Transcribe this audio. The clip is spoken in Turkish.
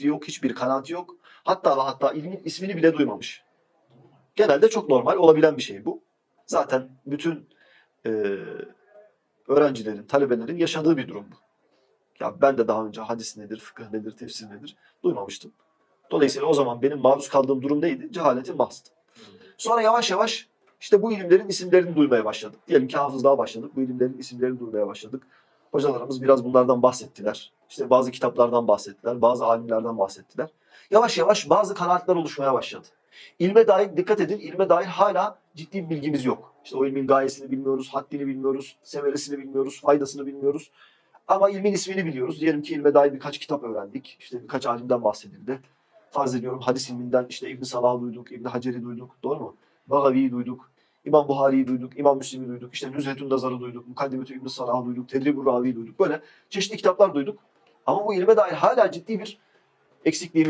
fikri yok, hiçbir kanaati yok. Hatta ve hatta ilmin ismini bile duymamış. Genelde çok normal olabilen bir şey bu. Zaten bütün e, öğrencilerin, talebelerin yaşadığı bir durum bu. Ya ben de daha önce hadis nedir, fıkıh nedir, tefsir nedir duymamıştım. Dolayısıyla o zaman benim maruz kaldığım durum neydi? Cehaletin bastı. Sonra yavaş yavaş işte bu ilimlerin isimlerini duymaya başladık. Diyelim ki hafızlığa başladık. Bu ilimlerin isimlerini duymaya başladık. Hocalarımız biraz bunlardan bahsettiler. İşte bazı kitaplardan bahsettiler. Bazı alimlerden bahsettiler. Yavaş yavaş bazı kanaatler oluşmaya başladı. İlme dair dikkat edin. ilme dair hala ciddi bir bilgimiz yok. İşte o ilmin gayesini bilmiyoruz, haddini bilmiyoruz, semeresini bilmiyoruz, faydasını bilmiyoruz. Ama ilmin ismini biliyoruz. Diyelim ki ilme dair birkaç kitap öğrendik. İşte birkaç alimden bahsedildi. Farz ediyorum hadis ilminden işte İbn Salah'ı duyduk, İbn Hacer'i duyduk. Doğru mu? Bagavi'yi duyduk. İmam Buhari'yi duyduk, İmam Müslim'i duyduk, işte Nüzhetün Nazar'ı duyduk, Mukaddimetü İbn Salah'ı duyduk, Tedribur Ravi'yi duyduk. Böyle çeşitli kitaplar duyduk. Ama bu ilme dair hala ciddi bir eksikliğimiz